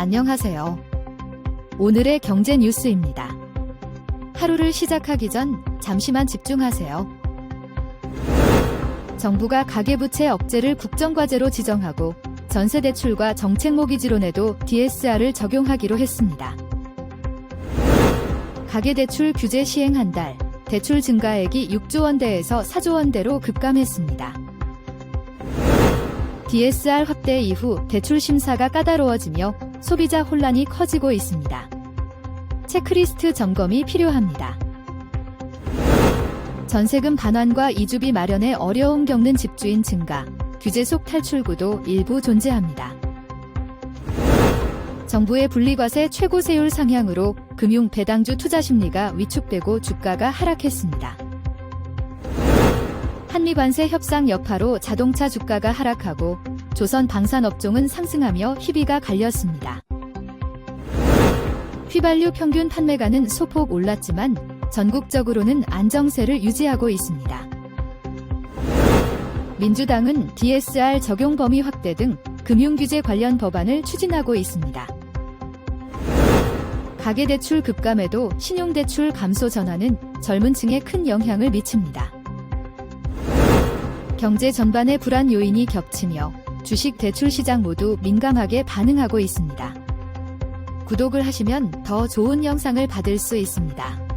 안녕하세요. 오늘의 경제 뉴스입니다. 하루를 시작하기 전 잠시만 집중하세요. 정부가 가계부채 억제를 국정과제로 지정하고 전세대출과 정책모기지론에도 DSR을 적용하기로 했습니다. 가계대출 규제 시행 한 달, 대출 증가액이 6조 원대에서 4조 원대로 급감했습니다. DSR 확대 이후 대출 심사가 까다로워지며 소비자 혼란이 커지고 있습니다. 체크리스트 점검이 필요합니다. 전세금 반환과 이주비 마련에 어려움 겪는 집주인 증가, 규제 속 탈출구도 일부 존재합니다. 정부의 분리과세 최고 세율 상향으로 금융 배당주 투자 심리가 위축되고 주가가 하락했습니다. 한미 관세 협상 여파로 자동차 주가가 하락하고 조선 방산 업종은 상승하며 희비가 갈렸습니다. 휘발유 평균 판매가는 소폭 올랐지만 전국적으로는 안정세를 유지하고 있습니다. 민주당은 DSR 적용 범위 확대 등 금융규제 관련 법안을 추진하고 있습니다. 가계대출 급감에도 신용대출 감소 전환은 젊은 층에 큰 영향을 미칩니다. 경제 전반의 불안 요인이 겹치며 주식 대출 시장 모두 민감하게 반응하고 있습니다. 구독을 하시면 더 좋은 영상을 받을 수 있습니다.